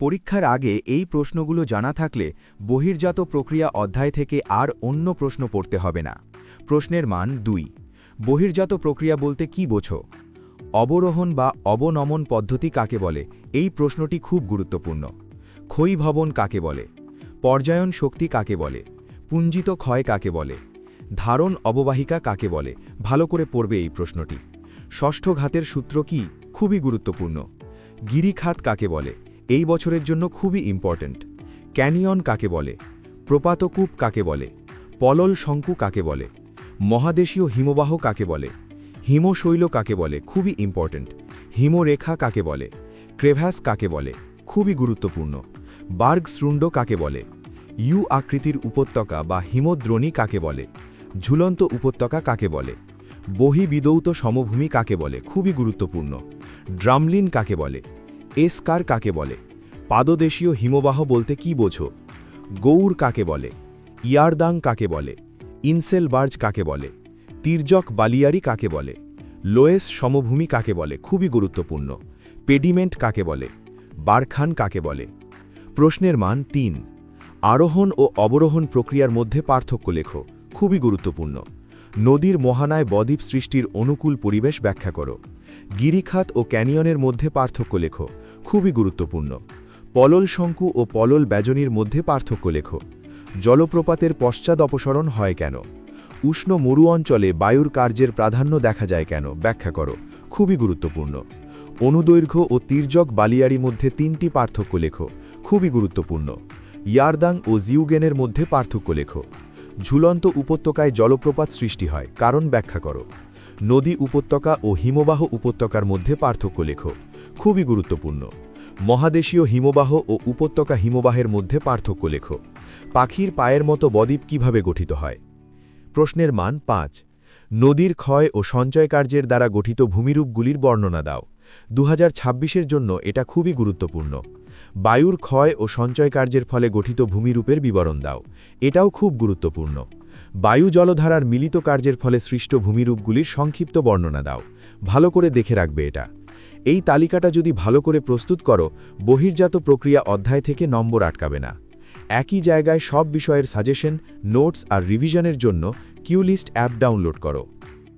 পরীক্ষার আগে এই প্রশ্নগুলো জানা থাকলে বহির্জাত প্রক্রিয়া অধ্যায় থেকে আর অন্য প্রশ্ন পড়তে হবে না। প্রশ্নের মান দুই। বহির্জাত প্রক্রিয়া বলতে কি বোঝো? অবরোহণ বা অবনমন পদ্ধতি কাকে বলে? এই প্রশ্নটি খুব গুরুত্বপূর্ণ। ক্ষয়ীভবন কাকে বলে? পর্যায়ন শক্তি কাকে বলে? পুঞ্জিত ক্ষয় কাকে বলে? ধারণ অববাহিকা কাকে বলে? ভালো করে পড়বে এই প্রশ্নটি। ষষ্ঠ ঘাতের সূত্র কি? খুবই গুরুত্বপূর্ণ। গিরিখাত কাকে বলে? এই বছরের জন্য খুবই ইম্পর্ট্যান্ট ক্যানিয়ন কাকে বলে প্রপাতকূপ কাকে বলে পলল শঙ্কু কাকে বলে মহাদেশীয় হিমবাহ কাকে বলে হিমশৈল কাকে বলে খুবই ইম্পর্ট্যান্ট হিমরেখা কাকে বলে ক্রেভাস কাকে বলে খুবই গুরুত্বপূর্ণ বার্গ শ্রুণ্ড কাকে বলে ইউ আকৃতির উপত্যকা বা হিমদ্রোণী কাকে বলে ঝুলন্ত উপত্যকা কাকে বলে বহিবিদৌত সমভূমি কাকে বলে খুবই গুরুত্বপূর্ণ ড্রামলিন কাকে বলে এসকার কাকে বলে পাদদেশীয় হিমবাহ বলতে কি বোঝো? গৌর কাকে বলে? ইয়ারদাং কাকে বলে? ইনসেলবার্জ কাকে বলে? তির্যক বালিয়ারি কাকে বলে? লোয়েস সমভূমি কাকে বলে? খুবই গুরুত্বপূর্ণ। পেডিমেন্ট কাকে বলে? বারখান কাকে বলে? প্রশ্নের মান তিন। আরোহণ ও অবরোহণ প্রক্রিয়ার মধ্যে পার্থক্য লেখো। খুবই গুরুত্বপূর্ণ। নদীর মহানায় বদ্বীপ সৃষ্টির অনুকূল পরিবেশ ব্যাখ্যা করো। গিরিখাত ও ক্যানিয়নের মধ্যে পার্থক্য লেখো। খুবই গুরুত্বপূর্ণ। পলল শঙ্কু ও পলল ব্যজনীর মধ্যে পার্থক্য লেখো। জলপ্রপাতের পশ্চাৎ অপসরণ হয় কেন? উষ্ণ মরু অঞ্চলে বায়ুর কার্যের প্রাধান্য দেখা যায় কেন? ব্যাখ্যা করো। খুবই গুরুত্বপূর্ণ। অনুদৈর্ঘ্য ও তির্যক বালিয়ারি মধ্যে তিনটি পার্থক্য লেখো। খুবই গুরুত্বপূর্ণ। ইয়ারদাং ও জিউগেনের মধ্যে পার্থক্য লেখো। ঝুলন্ত উপত্যকায় জলপ্রপাত সৃষ্টি হয়, কারণ ব্যাখ্যা করো। নদী উপত্যকা ও হিমবাহ উপত্যকার মধ্যে পার্থক্য লেখো। খুবই গুরুত্বপূর্ণ। মহাদেশীয় হিমবাহ ও উপত্যকা হিমবাহের মধ্যে পার্থক্য লেখো। পাখির পায়ের মতো বদ্বীপ কীভাবে গঠিত হয়? প্রশ্নের মান পাঁচ। নদীর ক্ষয় ও সঞ্চয় কার্যের দ্বারা গঠিত ভূমিরূপগুলির বর্ণনা দাও। দু এর জন্য এটা খুবই গুরুত্বপূর্ণ। বায়ুর ক্ষয় ও সঞ্চয় কার্যের ফলে গঠিত ভূমিরূপের বিবরণ দাও। এটাও খুব গুরুত্বপূর্ণ। বায়ু জলধারার মিলিত কার্যের ফলে সৃষ্ট ভূমিরূপগুলির সংক্ষিপ্ত বর্ণনা দাও। ভালো করে দেখে রাখবে এটা। এই তালিকাটা যদি ভালো করে প্রস্তুত করো, বহির্জাত প্রক্রিয়া অধ্যায় থেকে নম্বর আটকাবে না। একই জায়গায় সব বিষয়ের সাজেশন, নোটস আর রিভিশনের জন্য কিউলিস্ট অ্যাপ ডাউনলোড করো।